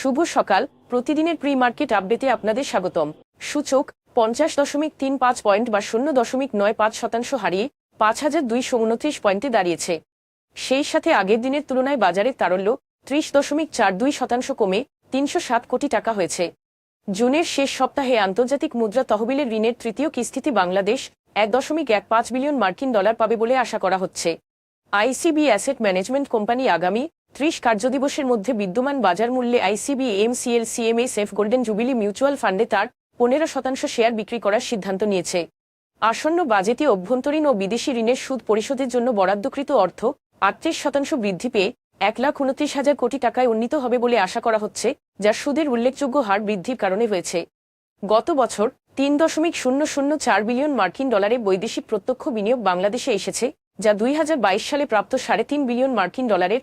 শুভ সকাল। প্রতিদিনের pre market আপডেটে আপনাদের স্বাগতম। সূচক পঞ্চাশ দশমিক তিন পাঁচ পয়েন্ট বা শূন্য দশমিক নয় পাঁচ শতাংশ হারিয়ে পাঁচ হাজার দুইশো উনত্রিশ পয়েন্টে দাঁড়িয়েছে। সেই সাথে আগের দিনের তুলনায় বাজারের তারল্য ত্রিশ দশমিক চার দুই শতাংশ কমে তিনশো সাত কোটি টাকা হয়েছে। জুনের শেষ সপ্তাহে আন্তর্জাতিক মুদ্রা তহবিলের ঋণের তৃতীয় কিস্তিতে বাংলাদেশ এক দশমিক এক পাঁচ বিলিয়ন মার্কিন ডলার পাবে বলে আশা করা হচ্ছে। আইসিবি অ্যাসেট ম্যানেজমেন্ট কোম্পানি আগামী ত্রিশ কার্যদিবসের মধ্যে বিদ্যমান বাজার মূল্যে ICB, MCL CMSF golden jubilee mutual ফান্ডে তার পনেরো শতাংশ শেয়ার বিক্রি করার সিদ্ধান্ত নিয়েছে। আসন্ন বাজেটে অভ্যন্তরীণ ও বিদেশি ঋণের সুদ পরিশোধের জন্য বরাদ্দকৃত অর্থ আটত্রিশ শতাংশ বৃদ্ধি পেয়ে এক লাখ উনত্রিশ হাজার কোটি টাকায় উন্নীত হবে বলে আশা করা হচ্ছে, যা সুদের উল্লেখযোগ্য হার বৃদ্ধির কারণে হয়েছে। গত বছর তিন দশমিক শূন্য শূন্য চার বিলিয়ন মার্কিন ডলারে বৈদেশিক প্রত্যক্ষ বিনিয়োগ বাংলাদেশে এসেছে, যা দুই হাজার বাইশ সালে প্রাপ্ত সাড়ে তিন বিলিয়ন মার্কিন ডলারের